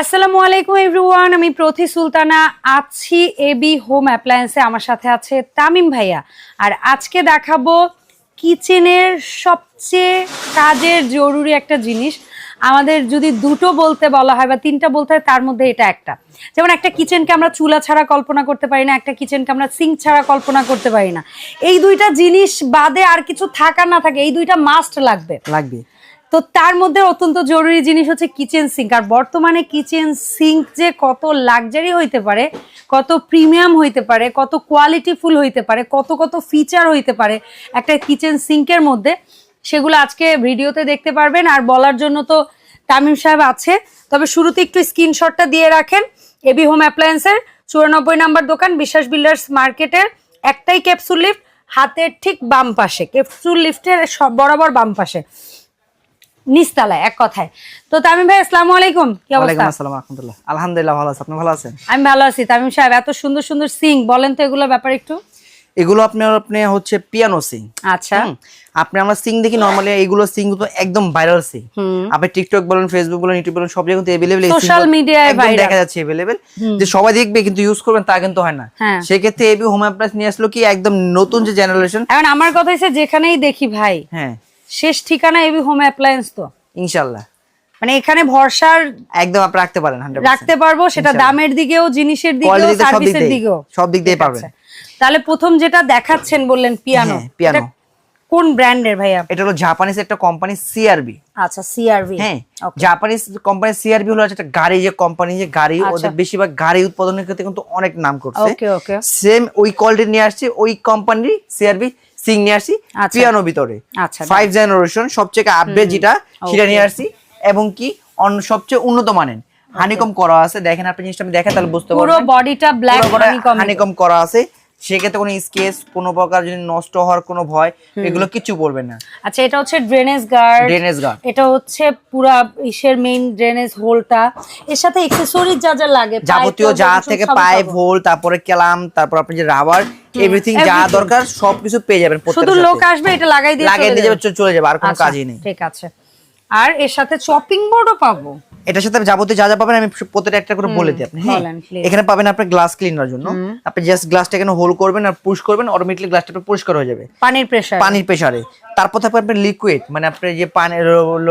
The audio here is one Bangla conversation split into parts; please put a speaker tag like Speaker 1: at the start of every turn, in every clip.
Speaker 1: আসসালামু আলাইকুম এভরিওয়ান আমি প্রতি সুলতানা, আছি এবি হোম অ্যাপ্লায়েন্সে আমার সাথে আছে তামিম ভাইয়া। আর আজকে দেখাবো কিচেনের সবচেয়ে কাজের জরুরি একটা জিনিস। আমাদের যদি দুটো বলতে বলা হয় বা তিনটা বলতে হয়, তার মধ্যে এটা একটা। যেমন একটা কিচেনকে আমরা চুলা ছাড়া কল্পনা করতে পারি না, একটা কিচেনকে আমরা সিঙ্ক ছাড়া কল্পনা করতে পারি না। এই দুইটা জিনিস বাদে আর কিছু থাকা না থাকে, এই দুইটা মাস্ট লাগবে।
Speaker 2: লাগবে।
Speaker 1: তো তার মধ্যে অত্যন্ত জরুরি জিনিস হচ্ছে কিচেন সিঙ্ক আর বর্তমানে কিচেন সিঙ্ক যে কত লাক্সারি হইতে পারে, কত প্রিমিয়াম হইতে পারে, কত কোয়ালিটিফুল হইতে পারে, কত কত ফিচার হইতে পারে একটা কিচেন সিঙ্কের মধ্যে, সেগুলো আজকে ভিডিওতে দেখতে পারবেন। আর বলার জন্য তো তামিম সাহেব আছে, তবে শুরুতে একটু স্ক্রিনশটটা দিয়ে রাখেন। এবি হোম অ্যাপ্লায়েন্সের চুরানব্বই নাম্বার দোকান, বিশ্বাস বিল্ডার্স মার্কেটের একটাই ক্যাপসুল লিফট হাতের ঠিক বাম পাশে ক্যাপসুল লিফটের সব বরাবর বাম পাশে। নিস্তালায় এক কথায় তো তামিম ভাই আসসালামু আলাইকুম কি
Speaker 2: ওয়ালাইকুম
Speaker 1: অবস্থা
Speaker 2: আসসালাম রাহমাতুল্লাহ আলহামদুলিল্লাহ ভালো আছি আপনি ভালো আছেন
Speaker 1: আমি ভালো আছি তামিম সাহেব এত সুন্দর সুন্দর সিং বলেন তো এগুলোর ব্যাপার একটু
Speaker 2: এগুলো আপনার আপনি হচ্ছে পিয়ানো সিং
Speaker 1: আচ্ছা
Speaker 2: আপনি আমরা সিং দেখি নরমালি এগুলো সিং তো একদম ভাইরাল সিং
Speaker 1: হুম
Speaker 2: আপনি টিকটক বলেন ফেসবুক বলেন ইউটিউব বলেন সব জায়গায় अवेलेबल
Speaker 1: Social media এ viral।
Speaker 2: দেখা যাচ্ছে अवेलेबल যে সবাই দেখবে কিন্তু ইউজ করবেন তা কিন্তু হয় না
Speaker 1: হ্যাঁ।
Speaker 2: সেক্ষেত্রে এবি হোম অ্যাপ্লায়েন্স নিয়ে আসলো কি একদম নতুন যে জেনারেশন
Speaker 1: এখন আমার কথা হচ্ছে যেখানেই দেখি ভাই
Speaker 2: হ্যাঁ
Speaker 1: শেষ ঠিকানা এবি হোম অ্যাপ্লায়েন্স তো।
Speaker 2: ইনশাআল্লাহ
Speaker 1: মানে এখানে ভরসার
Speaker 2: একদম আপনি রাখতে পারেন 100%
Speaker 1: রাখতে পারব সেটা দামের দিকেও জিনিসের দিকেও সার্ভিসের দিকেও।
Speaker 2: সব দিক দিয়ে পারবেন
Speaker 1: তাহলে প্রথম যেটা দেখাচ্ছেন বললেন পিয়ানো
Speaker 2: পিয়ানো
Speaker 1: কোন ব্র্যান্ডের ভাইয়া?
Speaker 2: এটা হলো জাপানিজ একটা কোম্পানি সিআরবি
Speaker 1: আচ্ছা সিআরভি
Speaker 2: হ্যাঁ জাপানিজ কোম্পানি সিআরবি হলো একটা গাড়ি যে কোম্পানি যে গাড়ি
Speaker 1: আচ্ছা।
Speaker 2: ওদের বেশিরভাগ গাড়ি উৎপাদনের ক্ষেত্রে কিন্তু অনেক নাম করছে।
Speaker 1: ওকে ওকে
Speaker 2: সেম ওই কোয়ালিটি নিয়ে আসছে ওই কোম্পানির সিআরবি সিং নিয়ে আসছি
Speaker 1: আচ্ছা।
Speaker 2: পিয়ানো ভিতরে।
Speaker 1: আচ্ছা
Speaker 2: ফাইভ জেনারেশন সবচেয়ে আপডেট যেটা সেটা নিয়ে আসছি এবং কি অন্য সবচেয়ে উন্নত মানের। হানিকম করা আছে। দেখেন আপনি জিনিসটা আমি দেখেন তাহলে বুঝতে
Speaker 1: পুরো বডিটা ব্ল্যাক হানিকম
Speaker 2: করা আছে। সেক্ষেত্রে কোনো স্কেচ কোনো প্রকার যদি নষ্ট হওয়ার কোনো ভয় এগুলো কিছু পড়বে না।
Speaker 1: আচ্ছা এটা হচ্ছে ড্রেনেজ গার্ড।
Speaker 2: Drainage guard.
Speaker 1: এটা হচ্ছে পুরা ইসের মেইন ড্রেনেজ হোলটা এর সাথে অ্যাকসেসরিজ যা যা লাগে
Speaker 2: যাবতীয় যা থেকে পাইপ হোল তারপরে কেলাম তারপর আপনি যে রাবার এভরিথিং যা দরকার সবকিছু পেয়ে যাবেন
Speaker 1: শুধু লোক আসবে এটা লাগাই দিয়ে
Speaker 2: লাগিয়ে
Speaker 1: চলে
Speaker 2: দিয়ে চলে যাবে আর কোনো
Speaker 1: আচ্ছা,
Speaker 2: কাজই নেই।
Speaker 1: ঠিক আছে। আর এর সাথে চপিং বোর্ডও পাবো।
Speaker 2: এটার সাথে যাবতীয় যা যা পাবেন আমি প্রত্যেকটা একটা করে বলে দিই আপনি হ্যাঁ? এখানে পাবেন আপনার গ্লাস ক্লিনার জন্য। আপনি জাস্ট গ্লাসটা এখানে হোল করবেন আর পুশ করবেন অটোমেটিকলি গ্লাসটা পরিষ্কার হয়ে যাবে।
Speaker 1: পানির প্রেসার
Speaker 2: পানির প্রেসারে তারপর থাকবে আপনার লিকুইড মানে আপনার যে পানির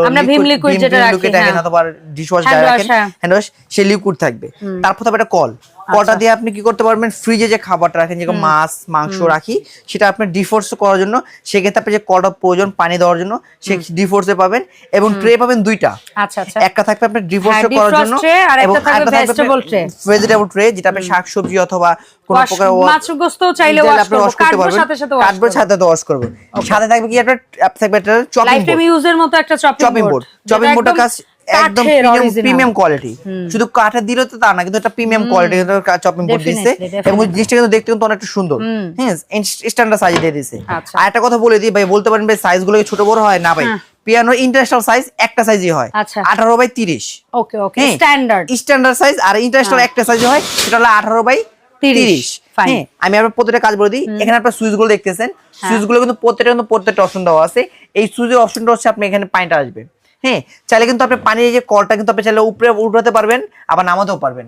Speaker 1: আমরা ভীম liquid যেটা রাখি, হ্যাঁ।
Speaker 2: অথবা ডিশ ওয়াশ যা রাখেন। হ্যান্ড ওয়াশ সেই লিকুইড থাকবে। তারপর থাকবে একটা কল।
Speaker 1: আচ্ছা।
Speaker 2: কলটা দিয়ে আপনি কি করতে পারবেন? ফ্রিজে যে খাবারটা রাখেন যেরকম মাছ মাংস রাখি সেটা আপনি ডিফোর্স করার জন্য সেক্ষেত্রে আপনি যে কলটা প্রয়োজন পানি দেওয়ার জন্য সে ডিফোর্সে পাবেন এবং ট্রে পাবেন দুইটা।
Speaker 1: আচ্ছা আচ্ছা।
Speaker 2: একটা থাকবে আপনার ডিফোর্স
Speaker 1: হ্যাঁ,
Speaker 2: করার জন্য
Speaker 1: আর একটা থাকবে vegetable
Speaker 2: ভেজিটেবল ট্রে যেটা আপনি শাকসবজি অথবা কোন প্রকার
Speaker 1: মাছ গোস্ত চাইলে
Speaker 2: আপনি wash করতে পারবেন।
Speaker 1: সাথে সাথে wash
Speaker 2: সাথে থাকবে কি? একটা app থাকবে একটা chopping
Speaker 1: লাইফ ইউজের মতো একটা চপিং
Speaker 2: chopping board এর কাজ একদম প্রিমিয়াম কোয়ালিটি শুধু কাঠের তো তা না কিন্তু একটা প্রিমিয়াম কোয়ালিটি চপিং বোর্ড দিচ্ছে. এবং জিনিসটা কিন্তু দেখতে কিন্তু অনেকটা সুন্দর। হ্যাঁ স্ট্যান্ডার্ড সাইজ দিয়ে দিছে।
Speaker 1: আচ্ছা।
Speaker 2: আর একটা কথা বলে দিই ভাই বলতে পারেন ভাই সাইজগুলো ছোট বড় হয়? না ভাই। পিয়ানোর ইন্টারন্যাশনাল সাইজ একটা সাইজই হয়।
Speaker 1: আচ্ছা।
Speaker 2: আঠারো বাই তিরিশ।
Speaker 1: Okay okay standard
Speaker 2: standard size আর ইন্টারন্যাশনাল একটা সাইজ হয় সেটা হলো আঠারো বাই
Speaker 1: তিরিশ।
Speaker 2: হ্যাঁ আমি আপনার প্রত্যেকটা কাজ বলে দিই। এখানে আপনার সুইচগুলো দেখতেছেন। সুইচগুলো কিন্তু প্রত্যেকটা কিন্তু প্রত্যেকটা অপশন দেওয়া আছে। এই সুইচের অপশনটা হচ্ছে আপনি এখানে পানিটা আসবে। হ্যাঁ চাইলে কিন্তু আপনি পানির যে কলটা কিন্তু আপনি চাইলে উপরে উঠাতে পারবেন আবার নামাতেও পারবেন।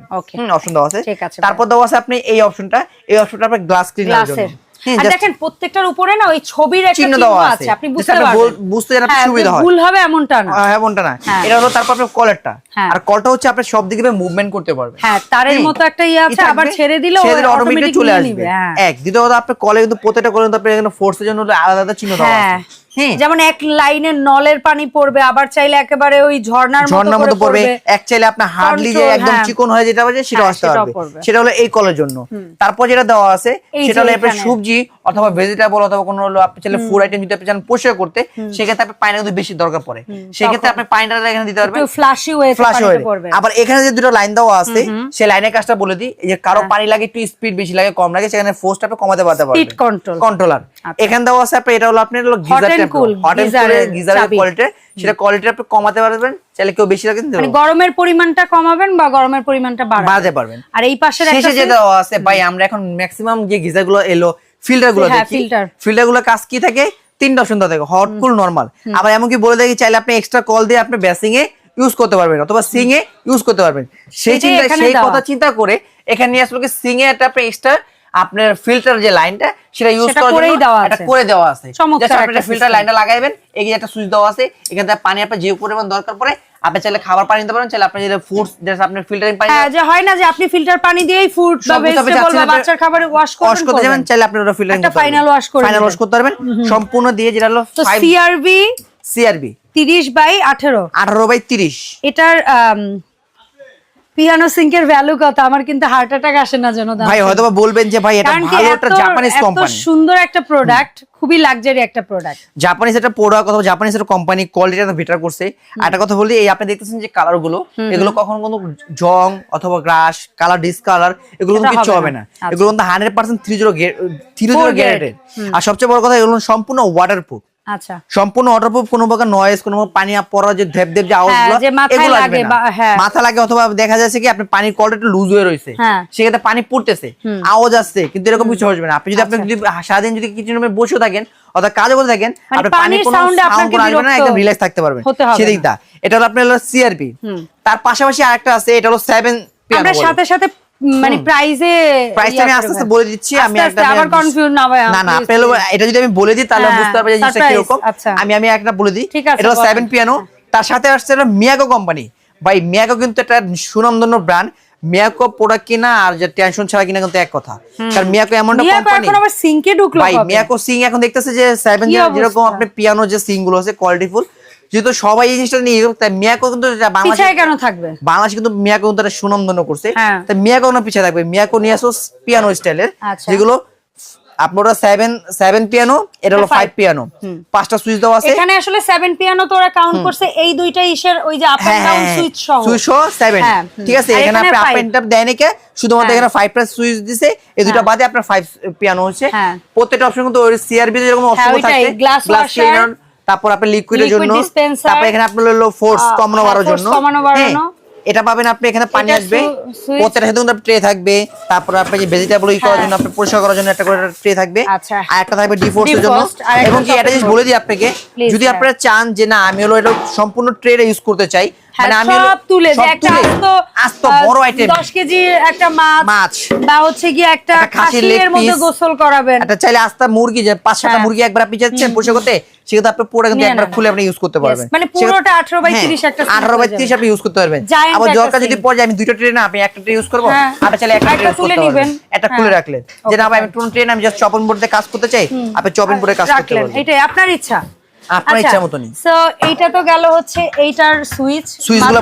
Speaker 2: অপশন দেওয়া আছে।
Speaker 1: ঠিক আছে,
Speaker 2: তারপর দেওয়া আছে আপনি এই অপশনটা এই অপশনটা আপনার গ্লাস হ্যাঁ
Speaker 1: আর দেখেন প্রত্যেকটার উপরে না ওই ছবির একটা
Speaker 2: চিহ্ন দেওয়া
Speaker 1: আছে আপনি বুঝতে পারবেন।
Speaker 2: বুঝতে যেন
Speaker 1: হ্যাঁ,
Speaker 2: সুবিধা হয়।
Speaker 1: ভুল হবে এমনটা না।
Speaker 2: হ্যাঁ, এমনটা না।
Speaker 1: হ্যাঁ।
Speaker 2: এটা হলো তারপর আপনার কলারটা।
Speaker 1: হ্যাঁ।
Speaker 2: আর কলটা হচ্ছে আপনি সব দিকে মুভমেন্ট করতে পারবেন।
Speaker 1: হ্যাঁ তারের মতো একটা ইয়ে আছে আবার ছেড়ে দিলে অটোমেটিক চলে আসবে। হ্যাঁ।
Speaker 2: এক দ্বিতীয় কথা আপনার কলে কিন্তু প্রত্যেকটা কলে কিন্তু আপনার এখানে ফোর্সের জন্য আলাদা আলাদা চিহ্ন দেওয়া
Speaker 1: হ্যাঁ।
Speaker 2: আছে। হ্যাঁ
Speaker 1: যেমন এক লাইনে নলের পানি পড়বে আবার চাইলে একেবারে ওই ঝর্ণার
Speaker 2: ঝর্ণার মতো পড়বে এক চাইলে আপনার হার্ডলি যে একদম
Speaker 1: হ্যাঁ।
Speaker 2: চিকন হয়ে যেটা হবে সেটা
Speaker 1: হ্যাঁ,
Speaker 2: আসতে পারবে। সেটা হলো এই কলের জন্য। তারপর যেটা দেওয়া আছে সেটা হলো আপনার সবজি অথবা ভেজিটেবল অথবা কোনো হলো আপনি চাইলে ফুড আইটেম যদি আপনি চান পরিষ্কার করতে সেক্ষেত্রে আপনি পানি কিন্তু বেশি দরকার পড়ে। সেক্ষেত্রে আপনি পানিটা এখানে দিতে পারবেন।
Speaker 1: ফ্লাশি হয়ে
Speaker 2: ফ্লাশ হয়ে
Speaker 1: পড়বে।
Speaker 2: আবার এখানে যে দুটো লাইন দেওয়া আছে সেই লাইনের কাজটা বলে দিই। এই যে কারও
Speaker 1: হ্যাঁ।
Speaker 2: পানি লাগে একটু স্পিড বেশি লাগে কম লাগে সেখানে ফোর্সটা আপনি কমাতে পারতে পারবেন। কন্ট্রোলার
Speaker 1: আচ্ছা।
Speaker 2: এখানে দেওয়া আছে আপনার এটা হলো আপনার হলো geyser
Speaker 1: and cool,
Speaker 2: hot and
Speaker 1: geyser এর
Speaker 2: গিজারের কোয়ালিটি সেটা কোয়ালিটি আপনি কমাতে পারবেন চাইলে কেউ বেশি রাখেন
Speaker 1: মানে গরমের পরিমাণটা কমাবেন বা গরমের পরিমাণটা
Speaker 2: বাড়াতে পারবেন।
Speaker 1: আর এই পাশের
Speaker 2: শেষে যে আছে ভাই আমরা এখন ম্যাক্সিমাম যে গিজার এলো ফিল্টার
Speaker 1: হ্যাঁ,
Speaker 2: দেখি।
Speaker 1: filter।
Speaker 2: কাজ কি থাকে? তিনটা অপশন থাকে হট কুল নরমাল আবার এমনকি বলে দেখি চাইলে আপনি এক্সট্রা কল দিয়ে আপনি বেসিং এ ইউজ করতে পারবেন অথবা সিং এ ইউজ করতে পারবেন। সেই চিন্তা সেই কথা চিন্তা করে এখানে আসলে সিং এ একটা এক্সট্রা আপনার ফিল্টার যে লাইনটা সেটা ইউজ
Speaker 1: করেই দেওয়া আছে।
Speaker 2: করে দেওয়া আছে। আপনি ফিল্টার। লাইনটা লাগাইবেন এই যে একটা সুইচ দেওয়া আছে এখান থেকে পানি আপনার যে পরিমাণ দরকার পড়ে আপনি চাইলে খাবার পানি নিতে পারেন চাইলে আপনি যদি ফুডস আপনার ফিল্টারিং পানি
Speaker 1: হ্যাঁ যে হয় না যে আপনি ফিল্টার পানি দিয়েই ফুড বা ভেজিটেবল বা বাচ্চার খাবারে ওয়াশ
Speaker 2: ওয়াশ করতে যাবেন চাইলে আপনি ওটা ফিল্টারিং
Speaker 1: একটা final wash করে
Speaker 2: ফাইনাল। ওয়াশ করতে পারবেন সম্পূর্ণ দিয়ে যেটা হলো
Speaker 1: তো
Speaker 2: 5
Speaker 1: সিআরবি
Speaker 2: সিআরবি
Speaker 1: 30 বাই 18
Speaker 2: 18 বাই 30
Speaker 1: এটার পিয়ানো সিঙ্কের ভ্যালু কত? আমার কিন্তু হার্ট অ্যাটাক আসে না যেন
Speaker 2: ভাই
Speaker 1: শুনে।
Speaker 2: হয়তোবা বলবেন যে ভাই এটা ভালো একটা জাপানিজ
Speaker 1: এত
Speaker 2: কোম্পানি
Speaker 1: সুন্দর একটা প্রোডাক্ট খুবই লাক্সারি একটা প্রোডাক্ট
Speaker 2: জাপানিজ একটা প্রোডাক্ট অথবা জাপানিজ একটা কোম্পানি কোয়ালিটিটা বেটার করছে। আর একটা কথা বলি এই আপনি দেখতেছেন যে কালারগুলো এগুলো কখনো কোনো জং অথবা গ্রাস কালার ডিসকালার এগুলো কিন্তু কিচ্ছু
Speaker 1: হবে না।
Speaker 2: এগুলো কিন্তু hundred percent three zero three zero
Speaker 1: Four
Speaker 2: guaranteed আর সবচেয়ে বড় কথা এগুলো সম্পূর্ণ ওয়াটারপ্রুফ
Speaker 1: আচ্ছা।
Speaker 2: সম্পূর্ণ ওয়াটারপ্রুফ কোনো প্রকার নয়েজ কোনো পানি পড়া যে ধেপ ধেপ যে আওয়াজ
Speaker 1: হ্যাঁ, হ্যাঁ।
Speaker 2: মাথা লাগে অথবা দেখা যাচ্ছে কি আপনার পানির কলটা একটু লুজ হয়ে রয়েছে।
Speaker 1: হ্যাঁ।
Speaker 2: সেক্ষেত্রে পানি পড়তেছে আওয়াজ আসছে কিন্তু এরকম কিছু আসবে না। আপনি যদি আপনি যদি সারাদিন যদি কিচেন রুমে বসে থাকেন অর্থাৎ কাজও করে থাকেন
Speaker 1: মানে
Speaker 2: পানি
Speaker 1: পানির
Speaker 2: কোনো সাউন্ড আসবে না একদম রিল্যাক্স থাকতে পারবেন। সেদিকটা এটা হলো আপনার সিআরপি তার পাশাপাশি আরেকটা আছে এটা হলো সেভেন
Speaker 1: আমরা সাথে সাথে মানে প্রাইজে
Speaker 2: প্রাইসটা আমি আস্তে আস্তে বলে দিচ্ছি আমি একটা
Speaker 1: আবার কনফিউজ না ভাই
Speaker 2: না না আপনি হলো- এটা যদি আমি বলে দিই তাহলে
Speaker 1: হ্যাঁ,
Speaker 2: বুঝতে পারবে যে জিনিসটা
Speaker 1: surprise,
Speaker 2: কীরকম।
Speaker 1: আচ্ছা।
Speaker 2: আমি আমি একটা বলে দিই। এটা হলো
Speaker 1: বলেন।
Speaker 2: পিয়ানো তার সাথে আসছে মিয়াকো কোম্পানি ভাই মিয়াকো কিন্তু একটা সুনামধন্য ব্র্যান্ড মিয়াকো প্রোডাক্ট কিনা আর যে টেনশন ছাড়া কিনা কিন্তু এক কথা। কারণ মিয়াকো এমন একটা কোম্পানি
Speaker 1: এখন আবার সিঙ্কে ঢুকলো
Speaker 2: ভাই মিয়াকো সিং এখন দেখতেছে যে সেভেন
Speaker 1: কি
Speaker 2: যেরকম আপনি পিয়ানো যে সিংগুলো আছে কোয়ালিটিফুল যেহেতু সবাই এই জিনিসটা নিয়ে তাই মিয়াকো কিন্তু
Speaker 1: পিছায় কেন থাকবে?
Speaker 2: বাংলাদেশ কিন্তু মিয়াকো কিন্তু একটা সুনামধন্য করছে।
Speaker 1: হ্যাঁ।
Speaker 2: তাই মিয়াকো না পিছিয়ে থাকবে? মিয়াকো নিয়ে আসো পিয়ানো স্টাইলের। যেগুলো আপনারা সেভেন সেভেন পিয়ানো এটা হলো ফাইভ পিয়ানো পাঁচটা সুইচ দেওয়া আছে।
Speaker 1: এখানে আসলে সেভেন পিয়ানো তো ওরা কাউন্ট করছে এই দুইটা ইসের ওই যে আপ
Speaker 2: হ্যাঁ
Speaker 1: এন্ড ডাউন সুইচ সহ।
Speaker 2: সুইচ সহ সেভেন
Speaker 1: হ্যাঁ,
Speaker 2: ঠিক আছে এখানে আপনি আপ। এন্ড ডাউন শুধুমাত্র
Speaker 1: হ্যাঁ।
Speaker 2: এখানে সুইচ দিছে এই দুটো
Speaker 1: হ্যাঁ।
Speaker 2: বাদে আপনার ফাইভ পিয়ানো হচ্ছে।
Speaker 1: হ্যাঁ।
Speaker 2: প্রত্যেকটা অপশন কিন্তু ওই সিআরবি যেরকম অপশন থাকে তারপর আপনি লিকুইডের জন্য তারপর এখানে আপনার হলো ফোর্স কমানো বাড়ানোর জন্য হ্যাঁ। এটা পাবেন আপনি এখানে পানি আসবে। প্রত্যেকটা সাথে ট্রে থাকবে তারপর আপনি যে ভেজিটেবল ই করার
Speaker 1: হ্যাঁ।
Speaker 2: জন্য আপনি পরিষ্কার করার জন্য একটা করে ট্রে থাকবে
Speaker 1: আচ্ছা।
Speaker 2: আর একটা থাকবে ডিফোর্সের জন্য এবং কি একটা
Speaker 1: chopping
Speaker 2: জিনিস বলে দিই আপনাকে যদি। আপনারা চান যে না আমি হলো এটা সম্পূর্ণ ট্রেটা ইউজ করতে চাই
Speaker 1: হ্যাঁ,
Speaker 2: মানে মুরগি
Speaker 1: হ্যাঁ।
Speaker 2: মুরগি একবার আপনি চাচ্ছেন পরিষ্কার করতে সেক্ষেত্রে আপনি পুরো কিন্তু একবার খুলে আপনি ইউজ করতে পারবেন।
Speaker 1: মানে পুরোটা 18 by 30 একটা sink
Speaker 2: আঠারো বাই
Speaker 1: হয়ে
Speaker 2: তিরিশ
Speaker 1: যাবে।
Speaker 2: আপনি ইউজ করতে পারবেন। আবার দরকার যদি
Speaker 1: sink।
Speaker 2: পড়ে যায় আমি দুইটা ট্রেন আপনি একটা ট্রে ইউজ করব
Speaker 1: হ্যাঁ।
Speaker 2: আপনি চাইলে একটা ট্রে
Speaker 1: তুলে
Speaker 2: করতে পারবেন।
Speaker 1: নিবেন।
Speaker 2: খুলে
Speaker 1: হ্যাঁ।
Speaker 2: রাখলেন। যে না ভাই আমি টুন ট্রেন আমি জাস্ট চপিং বোর্ডে কাজ করতে চাই আপনি চপিং বোর্ডে কাজ করতে পারবেন।
Speaker 1: এটাই আপনার ইচ্ছা।
Speaker 2: আপনার ইচ্ছা মতনই।
Speaker 1: সো এইটা তো গেল হচ্ছে এইটার সুইচ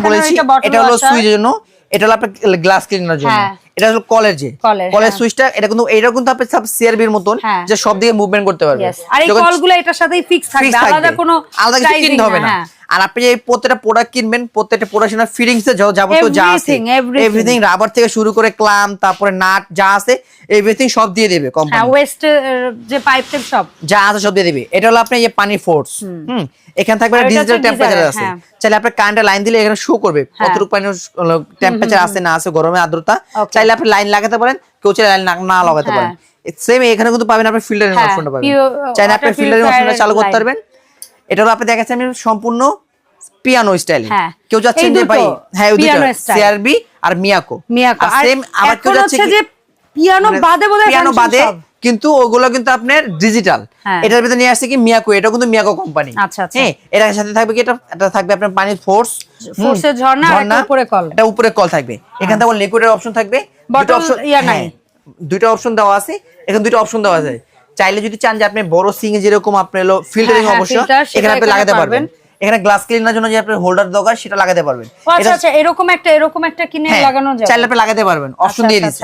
Speaker 2: বলেছি এটা হলো সুইচের জন্য এটা হলো আপনার গ্লাস ক্লিনার জন্য
Speaker 1: হ্যাঁ।
Speaker 2: এটা হলো কলের যে
Speaker 1: কলের,
Speaker 2: কলের
Speaker 1: হ্যাঁ।
Speaker 2: সুইচটা এটা কিন্তু এটা কিন্তু আপনি সব সিআরবির মতন
Speaker 1: হ্যাঁ।
Speaker 2: যে সব দিকে মুভমেন্ট করতে পারবেন
Speaker 1: আর এই কলগুলো এটার সাথেই ফিক্স থাকবে আলাদা কোনো
Speaker 2: আলাদা কিছু কিনতে হবে না। আর আপনি যে প্রত্যেকটা প্রোডাক্ট কিনবেন প্রত্যেকটা প্রোডাক্টের ফিটিংস এ যা- যাবতীয় যা আছে. এভরিথিং রাবার থেকে শুরু করে ক্লাম তারপরে নাট যা আছে এভরিথিং সব দিয়ে দেবে
Speaker 1: হ্যাঁ
Speaker 2: কোম্পানি
Speaker 1: ওয়েস্ট যে পাইপ টেপ সব।
Speaker 2: যা আছে সব দিয়ে দিবে। এটা হলো আপনার যে পানি ফোর্স হুম। এখানে থাকবে ডিজিটাল টেম্পারেচার আছে।
Speaker 1: হ্যাঁ।
Speaker 2: চাইলে আপনি কারেন্টের লাইন দিলে এখানে শো করবে
Speaker 1: হ্যাঁ।
Speaker 2: কতটুকু পানি টেম্পারেচার আছে না আছে গরমে আর্দ্রতা। চাইলে আপনি লাইন লাগাতে পারেন কেউ চাইলে লাইন না লাগাতে
Speaker 1: হ্যাঁ।
Speaker 2: পারেন। সেম এখানে কিন্তু পাবেন আপনি ফিল্টারিং
Speaker 1: হ্যাঁ,
Speaker 2: অপশনটা পাবেন। চাইলে আপনি
Speaker 1: water
Speaker 2: ফিল্টারিং অপশনটা চালু করতে পারবেন। এটা হলো আপনি দেখাচ্ছেন আমি সম্পূর্ণ পিয়ানো স্টাইল
Speaker 1: হ্যাঁ।
Speaker 2: কেউ যাচ্ছেন
Speaker 1: এই
Speaker 2: যে ভাই হ্যাঁ ওই দুটো সিআরবি আর মিয়াকো
Speaker 1: মিয়াকো
Speaker 2: আর সেম আবার কেউ যাচ্ছে
Speaker 1: যে পিয়ানো
Speaker 2: মানে
Speaker 1: বাদে বোধহয়
Speaker 2: পিয়ানো বাদে কিন্তু ওগুলো কিন্তু আপনার ডিজিটাল
Speaker 1: হ্যাঁ।
Speaker 2: এটার ভিতরে নিয়ে আসছে কি মিয়াকো এটা কিন্তু মিয়াকো কোম্পানি
Speaker 1: আচ্ছা, আচ্ছা।
Speaker 2: হ্যাঁ এটার সাথে থাকবে কি? এটা এটা থাকবে আপনার পানির ফোর্স
Speaker 1: এর ঝর্ণা আর উপরে কল।
Speaker 2: এটা উপরে কল থাকবে। এখানে থাকবে লিকুইডের অপশন থাকবে। দুটো অপশন
Speaker 1: ইয়া নাই।
Speaker 2: দুটো অপশন দেওয়া আছে। এখানে দুটো অপশন দেওয়া আছে। চাইলে যদি চান যে আপনি বড় সিং যেরকম আপনি হলো ফিল্টারিং
Speaker 1: হ্যাঁ,
Speaker 2: অবশ্য এখানে আপনি লাগাতে
Speaker 1: পারবেন।
Speaker 2: এখানে গ্লাস ক্লিনার জন্য যে আপনার হোল্ডার দরকার সেটা লাগাতে পারবেন।
Speaker 1: আচ্ছা আচ্ছা এরকম একটা এরকম একটা কিনে
Speaker 2: হ্যাঁ,
Speaker 1: লাগানো যায়
Speaker 2: চাইলে আপনি লাগাতে পারবেন অপশন
Speaker 1: আচ্ছা,
Speaker 2: দিয়ে দিচ্ছে।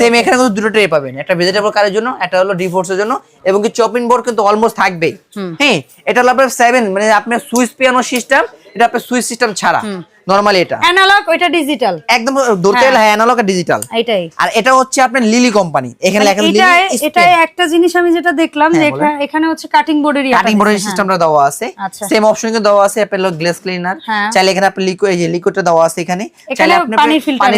Speaker 2: সেম এখানে কিন্তু দুটো ট্রে পাবেন একটা ভেজিটেবল কারের জন্য একটা হলো ডিফোর্সের জন্য এবং কি চপিং বোর্ড কিন্তু অলমোস্ট থাকবেই। হ্যাঁ এটা হলো আপনার সেভেন মানে আপনার সুইচ পিয়ানো সিস্টেম এটা আপনার সুইচ সিস্টেম ছাড়া। নরমালি এটা।
Speaker 1: অ্যানালগ ওইটা ডিজিটাল
Speaker 2: একদম দোরতেল হ্যাঁ। অ্যানালগ আর ডিজিটাল
Speaker 1: এটাই
Speaker 2: আর এটা হচ্ছে আপনার লিলি কোম্পানি এখানে
Speaker 1: মানে
Speaker 2: লেখা
Speaker 1: এটা
Speaker 2: লিলি
Speaker 1: একটা জিনিস আমি যেটা দেখলাম যে
Speaker 2: হ্যাঁ,
Speaker 1: এখানে হচ্ছে কাটিং বোর্ডেরই
Speaker 2: কাটিং বোর্ডের সিস্টেমটা দেওয়া আছে।
Speaker 1: আচ্ছা।
Speaker 2: সেম অপশন কিন্তু দেওয়া আছে অ্যাপেল গ্লাস ক্লিনার। চাইলে এখানে আপনি লিকুইড লিকুইডটা দেওয়া আছে এখানে। চাইলে আপনি
Speaker 1: পানি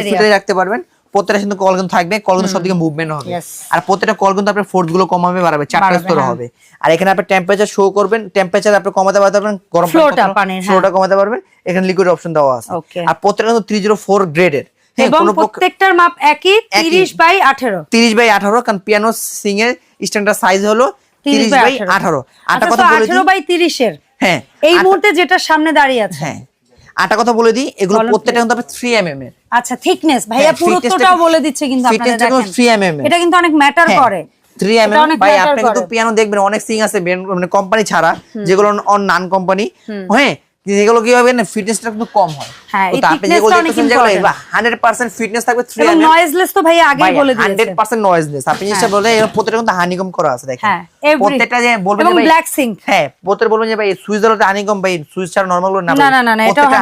Speaker 2: ফিল্টারে রাখতে পারবেন। প্রত্যেকটা কিন্তু কল কিন্তু থাকবে কল কিন্তু সবদিকে মুভমেন্ট হবে। আর প্রত্যেকটা কল কিন্তু আপনার ফোর্সগুলো কমাবে বাড়াবে চারটা স্তর
Speaker 1: হ্যাঁ।
Speaker 2: হবে। আর এখানে আপনি টেম্পারেচার শো করবেন টেম্পারেচার আপনি কমাতে পারবেন গরম
Speaker 1: Flow টা পানির, হ্যাঁ।
Speaker 2: ফ্লোটা কমাতে পারবেন। এখানে লিকুইড অপশন দেওয়া আছে। আর প্রত্যেকটা কিন্তু থ্রি জিরো ফোর গ্রেডের
Speaker 1: এবং প্রত্যেকটার মাপ একই তিরিশ বাই আঠেরো।
Speaker 2: তিরিশ বাই আঠারো কারণ পিয়ানো সিং এর স্ট্যান্ডার্ড সাইজ হলো তিরিশ বাই আঠারো। আটা কথা বলে
Speaker 1: আঠেরো
Speaker 2: দিই
Speaker 1: বাই তিরিশের।
Speaker 2: হ্যাঁ
Speaker 1: এই মুহূর্তে যেটা সামনে দাঁড়িয়ে আছে।
Speaker 2: হ্যাঁ। আটা কথা বলে দিই এগুলো প্রত্যেকটা কিন্তু আপনার থ্রি এম এম এর।
Speaker 1: আচ্ছা থিকনেস ভাইয়া
Speaker 2: হ্যাঁ,
Speaker 1: পুরুত্বটাও বলে দিচ্ছে কিন্তু আপনারা দেখেন।
Speaker 2: 3 mm
Speaker 1: এটা কিন্তু অনেক ম্যাটার করে।
Speaker 2: থ্রি
Speaker 1: mm অনেক
Speaker 2: ভাই আপনি কিন্তু পিয়ানো দেখবেন অনেক সিং আছে মানে কোম্পানি ছাড়া যেগুলো অন নান কোম্পানি হ্যাঁ যেগুলো কি হবে না ফিটনেসটা কিন্তু কম হয়।
Speaker 1: হ্যাঁ, এই
Speaker 2: আপনি যেগুলো দেখতেছেন যেগুলো
Speaker 1: important।
Speaker 2: হান্ড্রেড পার্সেন্ট ফিটনেস থাকবে থ্রি
Speaker 1: এবং
Speaker 2: এম
Speaker 1: নয়েজলেস তো ভাইয়া আগেই বলে দিয়েছে।
Speaker 2: হান্ড্রেড পার্সেন্ট নয়েজলেস আপনি জিনিসটা বলে এর প্রত্যেকটা কিন্তু হানিকম করা আছে দেখেন।
Speaker 1: হ্যাঁ,
Speaker 2: প্রত্যেকটা যে বলবেন ভাই
Speaker 1: black sync।
Speaker 2: হ্যাঁ প্রত্যেকটা বলবেন যে ভাই সুইচ দলতে হানিকম ভাই সুইচ ছাড়া নরমালগুলো না।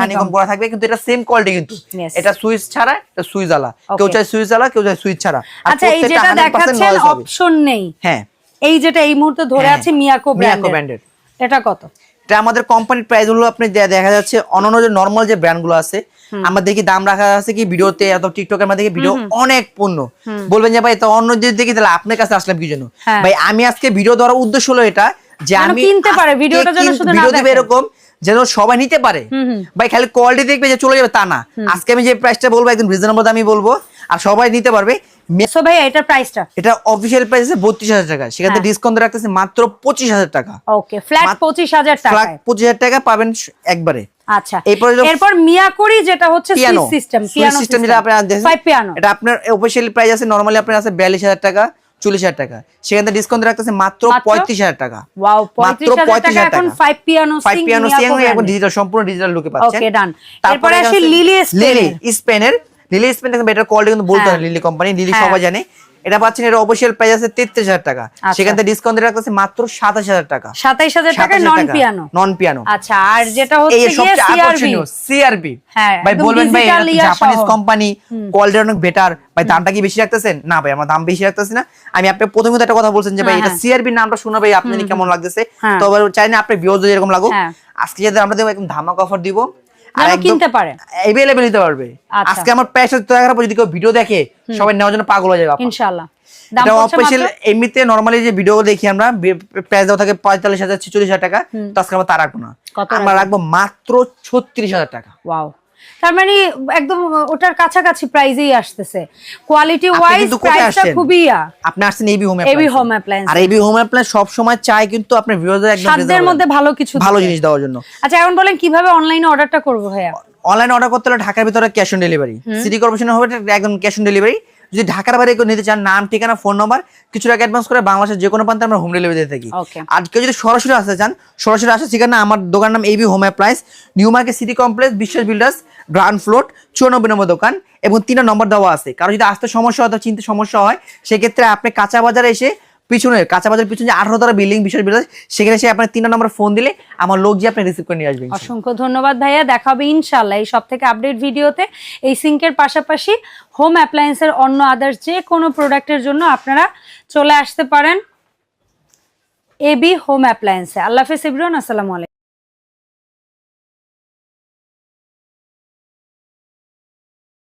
Speaker 2: হানিকম করা থাকবে কিন্তু এটা সেম কোয়ালিটি কিন্তু। এটা সুইচ ছাড়া এটা সুইচ আলা। কেউ. চায় সুইচ আলা কেউ চায় সুইচ ছাড়া।
Speaker 1: আচ্ছা এই যেটা দেখাচ্ছেন
Speaker 2: হবে।
Speaker 1: অপশন নেই।
Speaker 2: হ্যাঁ।
Speaker 1: এই যেটা এই মুহূর্তে ধরে আছে মিয়াকো ব্র্যান্ডের
Speaker 2: brand-এর।
Speaker 1: এটা কত?
Speaker 2: এটা আমাদের কোম্পানির প্রাইস হলো আপনি দেখা যাচ্ছে অন্যান্য যে নর্মাল যে ব্র্যান্ডগুলো আছে আমাদের কি দাম রাখা আছে কি ভিডিওতে এত টিকটকের মধ্যে কি ভিডিও অনেক পূর্ণ। বলবেন যে ভাই তো অন্য যদি দেখি তাহলে আপনার কাছে আসলাম কি জন্য?
Speaker 1: হ্যাঁ।
Speaker 2: ভাই আমি আজকে ভিডিও দেওয়ার উদ্দেশ্য হলো এটা যে আমি
Speaker 1: কিনতে পারে, ভিডিওটা যেন শুধু না
Speaker 2: ভিডিও দেবে
Speaker 1: দেখে।
Speaker 2: এরকম যেন সবাই নিতে পারে। ভাই খালি কোয়ালিটি দেখবে যে চলে যাবে তা না। আজকে আমি যে প্রাইসটা বলব একদম রিজনেবল দামই বলব আর সবাই নিতে পারবে। মে-
Speaker 1: সো ভাইয়া এটার প্রাইসটা
Speaker 2: এটা অফিসিয়াল প্রাইস আছে বত্রিশ হাজার টাকা। সেখান থেকে
Speaker 1: হ্যাঁ।
Speaker 2: ডিসকাউন্ট রাখতেছে মাত্র পঁচিশ হাজার টাকা।
Speaker 1: ওকে ফ্ল্যাট
Speaker 2: মাত্র-
Speaker 1: পঁচিশ হাজার
Speaker 2: ফ্ল্যাট
Speaker 1: টাকায়
Speaker 2: পঁচিশ হাজার টাকা পাবেন একবারে।
Speaker 1: আচ্ছা।
Speaker 2: এরপর
Speaker 1: মিয়াকোরি যেটা হচ্ছে সিস্টেম পিয়ানো
Speaker 2: সিস্টেম যেটা দেখেন
Speaker 1: ফাইভ পিয়ানো
Speaker 2: এটা আপনার অফিসিয়াল প্রাইস আছে নরমালি আপনার আছে বিয়াল্লিশ হাজার টাকা চল্লিশ হাজার টাকা। সেখান থেকে ডিসকাউন্ট রাখতেছে মাত্র? পঁয়ত্রিশ হাজার টাকা। মাত্র পঁয়ত্রিশ হাজার টাকা five piano five
Speaker 1: piano
Speaker 2: digital সম্পূর্ণ ডিজিটাল লুকে পাচ্ছেন। তারপরে
Speaker 1: আসি লিলি স্পেনের।
Speaker 2: লিলি স্পেন দেখেন এটার কোয়ালিটি কিন্তু বলতে
Speaker 1: হ্যাঁ।
Speaker 2: হয় লিলি কোম্পানি লিলি
Speaker 1: হ্যাঁ।
Speaker 2: সবাই জানে। এটা পাচ্ছেন এটা অফিসিয়াল প্রাইস আছে তেত্রিশ হাজার টাকা।
Speaker 1: আচ্ছা।
Speaker 2: সেখান থেকে ডিসকাউন্ট রাখতেছে মাত্র সাতাশ হাজার টাকা।
Speaker 1: সাতাইশ হাজার টাকা নন পিয়ানো
Speaker 2: নন পিয়ানো
Speaker 1: আচ্ছা আর যেটা হচ্ছে
Speaker 2: আকর্ষণীয় সিআরবি
Speaker 1: হ্যাঁ,
Speaker 2: ভাই বলবেন ভাই জাপানিজ কোম্পানি কোয়ালিটি অনেক বেটার ভাই দামটা কি বেশি রাখতেছেন? না ভাই আমার দাম বেশি রাখতেছি না। আমি আপনি প্রথমে একটা কথা বলছেন যে ভাই
Speaker 1: হ্যাঁ,
Speaker 2: এটা
Speaker 1: হ্যাঁ।
Speaker 2: সিআরবি নামটা শুনে ভাই আপনি কেমন লাগতেছে?
Speaker 1: হ্যাঁ।
Speaker 2: তো আবার চাই না আপনি ভিউজ যদি এরকম লাগুক।
Speaker 1: হ্যাঁ।
Speaker 2: আজকে যদি আমরা দেবো একদম ধামাকা অফার দিব
Speaker 1: যেন কিনতে পারে।
Speaker 2: এভেলেবেল নিতে পারবে।
Speaker 1: আচ্ছা।
Speaker 2: আজকে আমার পর যদি কেউ ভিডিও দেখে সবাই নেওয়ার জন্য পাগল হয়ে যাবে আপা।
Speaker 1: ইনশাআল্লাহ। দাম
Speaker 2: অফিসিয়াল এমনিতে নরমালি যে ভিডিও দেখি আমরা প্রাইস থাকে পঁয়তাল্লিশ হাজার ছেচল্লিশ হাজার টাকা তো আজকে আমরা তা রাখব না। আমরা রাখব মাত্র ছত্রিশ হাজার টাকা।
Speaker 1: ওয়াও। তার মানে একদম ওটার কাছাকাছি প্রাইজেই আসতেছে। কোয়ালিটি ওয়াইজ প্রাইসটা খুবই ইয়া।
Speaker 2: আপনি আসছেন A B
Speaker 1: home A B home appliance
Speaker 2: R AB home appliance সব সময় চাই কিন্তু আপনার ভিউয়ারদের একদম
Speaker 1: সাধ্যের মধ্যে ভালো কিছু
Speaker 2: ভালো জিনিস দেওয়ার জন্য।
Speaker 1: আচ্ছা এখন বলেন কীভাবে অনলাইনে অর্ডারটা করব ভাইয়া?
Speaker 2: অনলাইন অর্ডার করতে হলে ঢাকার ভিতরে cash on delivery city corporation হবে একদম ক্যাশ অন ডেলিভারি যদি ঢাকার বাইরে কেউ নিতে চান নাম ঠিকানা ফোন নম্বর কিছু টাকা অ্যাডভান্স করে বাংলাদেশের যে কোনো প্রান্তে আমরা হোম ডেলিভারি দিয়ে থাকি. আর কেউ যদি সরাসরি আসতে চান সরাসরি আসে সেখানে আমার দোকান নাম A B home appliance new market city complex Biswas builders ground floor চুরানব্বই নম্বর দোকান এবং তিনটা নম্বর দেওয়া আছে কারণ যদি আসতে সমস্যা হয় চিনতে সমস্যা হয় সেক্ষেত্রে আপনি কাঁচা বাজারে এসে পিছনে কাঁচা বাজার পিছনে আঠারো তারা বিল্ডিং বিশ্বাস বিল্ডার্স সেখানে সে আপনার তিন নম্বর ফোন দিলে আমার লোক যে আপনি রিসিভ করে নিয়ে আসবেন
Speaker 1: অসংখ্য ধন্যবাদ ভাইয়া, দেখা হবে ইনশাল্লাহ এই সব থেকে আপডেট ভিডিওতে এই সিঙ্কের পাশাপাশি হোম অ্যাপ্লায়েন্সের অন্য আদার্স যে কোনো প্রোডাক্টের জন্য আপনারা চলে আসতে পারেন। এবি হোম অ্যাপ্লায়েন্সে আল্লাহ হাফেজ ইবরান আসসালামু আলাইকুম।